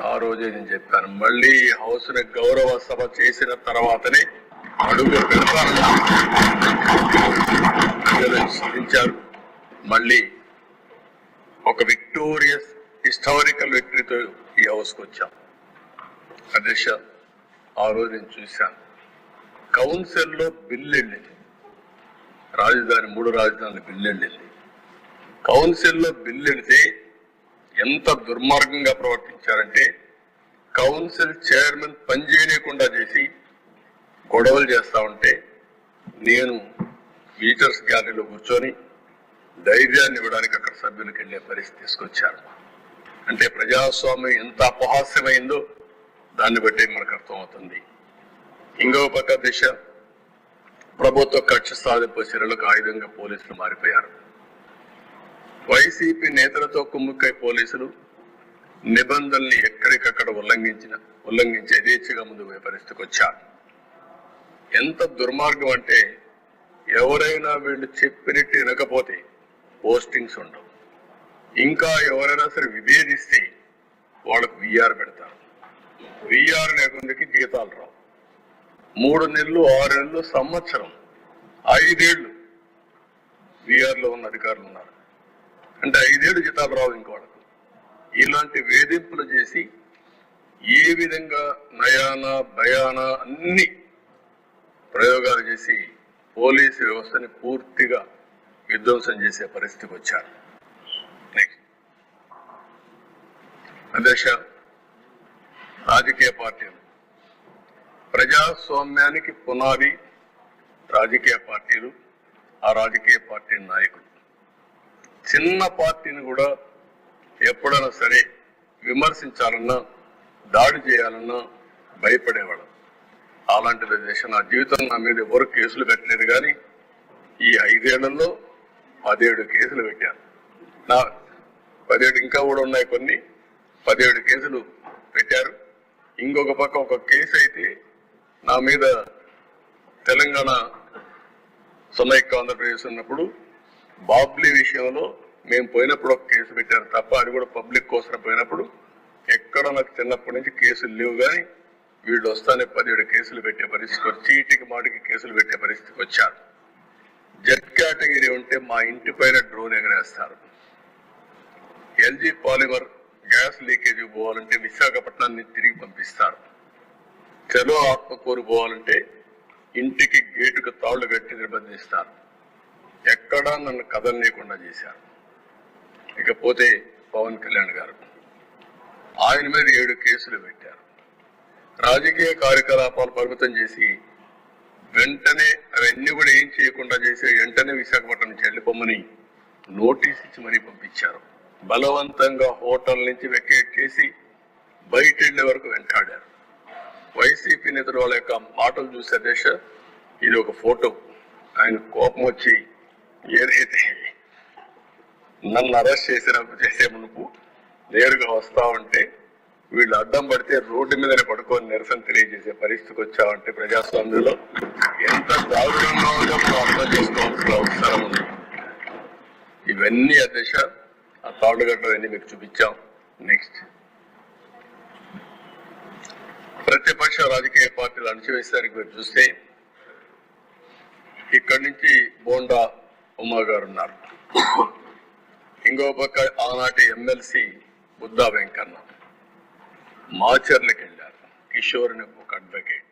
ఆ రోజే నేను చెప్పాను మళ్ళీ హౌస్ని గౌరవ సభ చేసిన తర్వాతనే అడుగు పెడతారు మళ్ళీ ఒక విక్టోరియస్ హిస్టారికల్ వ్యక్తితో ఈ హౌస్కి వచ్చాం. అధ్యక్ష ఆ రోజు నేను చూశాను. కౌన్సిల్లో బిల్లు వెళ్ళింది రాజధాని మూడు రాజధానులు బిల్లు వెళ్ళింది కౌన్సిల్లో బిల్లు వెళితే ఎంత దుర్మార్గంగా ప్రవర్తించారంటే కౌన్సిల్ చైర్మన్ పనిచేయకుండా చేసి గొడవలు చేస్తా ఉంటే నేను మీటర్స్ గ్యాలరీలో కూర్చొని ధైర్యాన్ని ఇవ్వడానికి అక్కడ సభ్యులకు వెళ్ళే పరిస్థితి తీసుకొచ్చారు. అంటే ప్రజాస్వామ్యం ఎంత అపహాస్యమైందో దాన్ని బట్టి మనకు అర్థమవుతుంది. ఇంకో పక్క దిశ ప్రభుత్వ కక్ష సాధింపు చర్యలకు ఆయుధంగా పోలీసులు మారిపోయారు. వైసీపీ నేతలతో కుమ్ముక్కై పోలీసులు నిబంధనల్ని ఎక్కడికక్కడ ఉల్లంఘించిన ఉల్లంఘించి యథేచ్ఛగా ముందు పరిస్థితికి వచ్చారు. ఎంత దుర్మార్గం అంటే ఎవరైనా వీళ్ళు చెప్పినట్టు వినకపోతే పోస్టింగ్స్ ఉండవు. ఇంకా ఎవరైనా సరే విభేదిస్తే వాళ్ళకు విఆర్ పెడతారు. విఆర్ లేకుండాకి జీతాలు రావు. మూడు నెలలు ఆరు నెలలు సంవత్సరం ఐదేళ్ళు విఆర్లో ఉన్న అధికారులు ఉన్నారు. అంటే ఐదేళ్ళు జీతాలు రావు ఇలాంటి వేధింపులు చేసి ఏ విధంగా నయాన భయాన అన్ని ప్రయోగాలు చేసి పోలీసు వ్యవస్థని పూర్తిగా విధ్వంసం చేసే పరిస్థితికి వచ్చారు. అధ్యక్ష రాజకీయ పార్టీలు. ప్రజాస్వామ్యానికి పునాది రాజకీయ పార్టీలు ఆ రాజకీయ పార్టీ నాయకులు. చిన్న పార్టీని కూడా ఎప్పుడైనా సరే విమర్శించాలన్నా దాడి చేయాలన్నా భయపడేవాడు అలాంటిది దేశం నా జీవితం నా మీద ఎవరు కేసులు పెట్టలేదు కానీ ఈ ఐదేళ్ళలో పదిహేడు కేసులు పెట్టాను. నా పదిహేడు ఇంకా కూడా ఉన్నాయి కొన్ని. పదిహేడు కేసులు పెట్టారు. ఇంకొక పక్క ఒక కేసు అయితే నా మీద తెలంగాణ సమైక్య ఆంధ్రప్రదేశ్ ఉన్నప్పుడు బాబ్లీ విషయంలో మేము పోయినప్పుడు ఒక కేసు పెట్టారు తప్ప అది కూడా పబ్లిక్ కోసం పోయినప్పుడు ఎక్కడ నాకు చిన్నప్పటి నుంచి కేసులు లేవు కానీ వీళ్ళు వస్తానే పదిహేడు కేసులు పెట్టే పరిస్థితికి వచ్చి చీటికి మాటికి కేసులు పెట్టే పరిస్థితికి వచ్చారు. జెడ్ కేటగిరీ ఉంటే మా ఇంటి పైన డ్రోన్ ఎగరేస్తారు. ఎల్జీ పాలిమర్ గ్యాస్ లీకేజ్ పోవాలంటే విశాఖపట్నాన్ని తిరిగి పంపిస్తారు. చలో ఆత్మకూరు పోవాలంటే ఇంటికి గేటుకు తాళ్ళు కట్టి నిర్బంధిస్తారు. ఎక్కడా నన్ను కదలనీయకుండా చేశారు. ఇకపోతే పవన్ కళ్యాణ్ గారు ఆయన మీద ఏడు కేసులు పెట్టారు. రాజకీయ కార్యకలాపాలు పరిమితం చేసి వెంటనే అవన్నీ కూడా ఏం చేయకుండా చేసి వెంటనే విశాఖపట్నం నుంచి వెళ్ళిపోమని నోటీస్ ఇచ్చి మరీ పంపించారు. బలవంతంగా హోటల్ నుంచి వెకేట్ చేసి బయట వెళ్ళే వరకు వెంటాడారు. వైసీపీ నేతల వాళ్ళ యొక్క మాటలు చూసే దేశ ఇది ఒక ఫోటో. ఆయన కోపం వచ్చి ఏదైతే నన్ను అరెస్ట్ చేసిన చేసే మునుపు నేరుగా వస్తా ఉంటే వీళ్ళు అడ్డం పడితే రోడ్డు మీదనే పడుకొని నిరసన తెలియజేసే పరిస్థితికి వచ్చామంటే ప్రజాస్వామ్యంలో ఎంత దారుణంగా ఉందో అర్థం చేసుకోవాల్సిన అవసరం ఉంది. ఇవన్నీ ఆ దశ ఆ మీకు చూపించాం. నెక్స్ట్ ప్రతిపక్ష రాజకీయ పార్టీలు అణచివేసరికి మీరు చూస్తే ఇక్కడి నుంచి బోండా ఉమా గారు ఉన్నారు. ఇంకో పక్క ఆనాటి ఎమ్మెల్సీ బుద్ధా వెంకన్న. మాచర్లకు వెళ్ళారు కిషోర్ని ఒక అడ్వకేట్